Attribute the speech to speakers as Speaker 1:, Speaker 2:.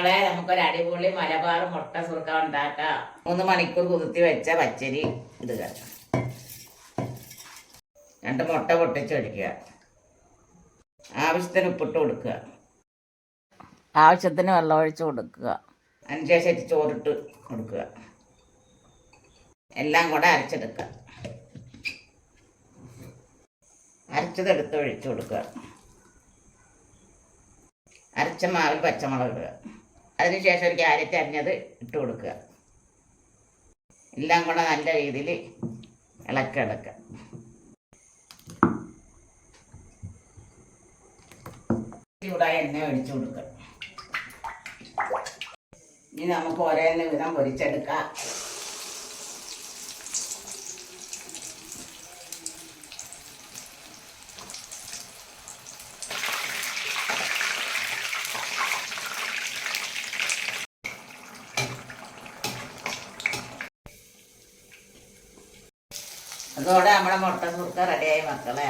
Speaker 1: മക്കളെ നമുക്കൊരു അടിപൊളി മലബാർ മുട്ട സുർക്ക ഉണ്ടാക്കാം. മൂന്ന് മണിക്കൂർ കുതിർത്തി വെച്ച പച്ചരി ഇടുക രണ്ട് മുട്ട പൊട്ടിച്ചൊഴിക്കുക ആവശ്യത്തിന് ഉപ്പിട്ട് കൊടുക്കുക. ആവശ്യത്തിന് വെള്ളം ഒഴിച്ച് കൊടുക്കുക. അതിനുശേഷം ചോറിട്ട് കൊടുക്കുക. എല്ലാം കൂടെ അരച്ചെടുക്കുക. അരച്ചതെടുത്ത് ഒഴിച്ചു കൊടുക്കുക. അരച്ച മാവിൽ പച്ചമുളക് ഇടുക. അതിനുശേഷം ഒരു ക്യാരറ്റ് അരിഞ്ഞത് ഇട്ട് കൊടുക്കുക. എല്ലാം കൂടെ നല്ല രീതിയിൽ ഇളക്കിളക്കുക ചൂടായ എണ്ണ ഒഴിച്ചു കൊടുക്കുക. ഇനി നമുക്ക് ഒരേ വിധം പൊരിച്ചെടുക്കാം. അതോടെ നമ്മുടെ മുട്ട സുർക്ക റെഡിയായി മക്കളെ.